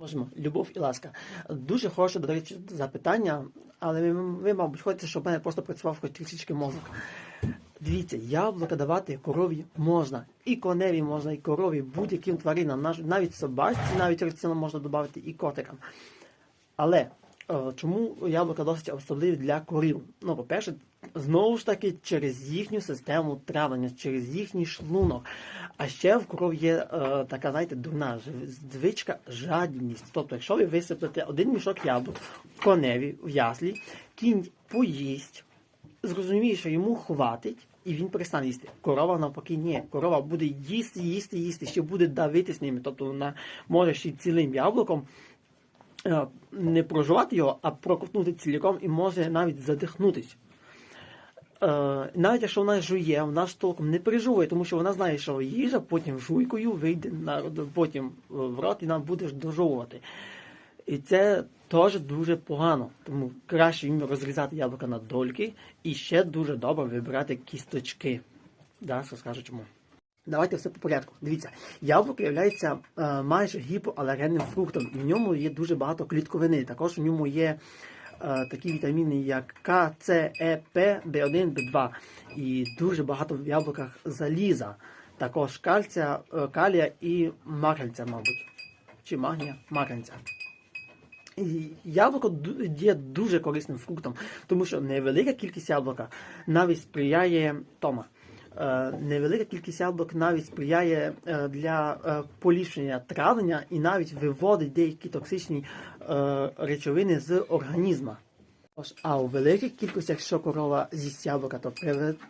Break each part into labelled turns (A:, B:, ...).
A: Можемо, любов і ласка. Дуже хороше, речі, запитання, але ви, мабуть, хочете, щоб в мене просто працював хоч трішечки мозок. Дивіться, яблука давати корові можна. І коневі можна, і корові, будь-яким тваринам, навіть собачці, навіть можна додати, і котикам. Але чому яблука досить особливі для корів? Ну, по-перше, знову ж таки, через їхню систему травлення, через їхній шлунок. А ще в коров є е, така, знаєте, дурна звичка жадібність. Тобто, якщо ви висиплете один мішок яблук коневі в яслі, кінь поїсть, зрозуміє, що йому хватить, і він перестане їсти. Корова навпаки, ні. Корова буде їсти, їсти, їсти, ще буде давитись ними. Тобто вона може ще цілим яблуком е, не прожувати його, а проковтнути ціліком і може навіть задихнутись. Е, навіть якщо вона жує, вона ж толком не переживає, тому що вона знає, що їжа потім жуйкою вийде на потім в рот і нам будеш дожовувати. І це теж дуже погано. Тому краще їм розрізати яблука на дольки і ще дуже добре вибирати кісточки. Зараз розкажу чому. Давайте все по порядку. Дивіться, яблуко є е, майже гіпоалергенним фруктом, в ньому є дуже багато клітковини. Також в ньому є е, такі вітаміни, як К, С, Е, П, В1, В2. І дуже багато в яблуках заліза. Також кальція, е, калія і магнця, мабуть. Чи магнія? Магнця. Яблуко є дуже корисним фруктом, тому що невелика кількість яблука навіть сприяє Тома. Е, невелика кількість яблук навіть сприяє е, для е, поліпшення травлення і навіть виводить деякі токсичні речовини з організму. А у великих кількостях, якщо корова з'їсть яблука, то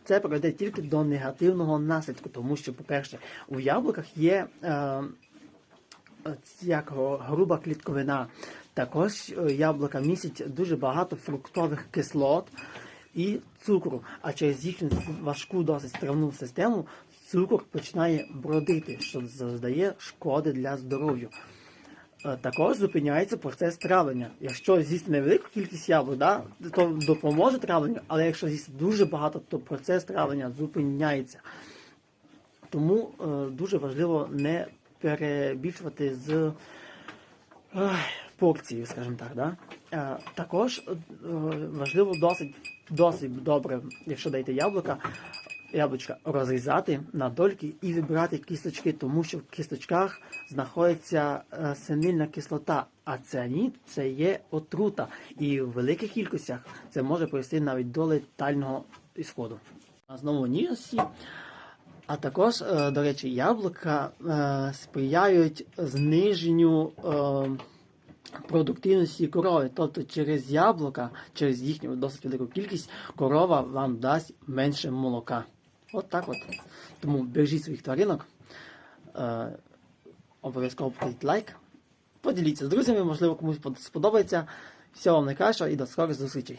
A: це приведе тільки до негативного наслідку, тому що, по-перше, у яблуках є е, груба клітковина. Також яблука містять дуже багато фруктових кислот і цукру. А через їхню важку досить стравну систему цукор починає бродити, що завдає шкоди для здоров'я. Е, Також зупиняється процес травлення. Якщо з'їсти невелику кількість яблук, да, то допоможе травленню, але якщо з'їсти дуже багато, то процес травлення зупиняється. Тому е, дуже важливо не перебільшувати з е, порцією, скажімо так. Да? Е, також е, важливо досить, досить добре, якщо даєте яблука, яблучка розрізати на дольки і вибирати кісточки, тому що в кісточках знаходиться е, синильна кислота, а цианіт – це є отрута. І в великих кількостях це може привести навіть до летального ісходу. А знову ніжності. А також, е, до речі, яблука е, сприяють зниженню продуктивності корови. Тобто через яблука, через їхню досить велику кількість, корова вам дасть менше молока. От так от. Тому бережіть своїх тваринок. Е, обов'язково поставіть лайк. Поділіться з друзями, можливо, комусь сподобається. Всього вам найкращого і до скорих зустрічей.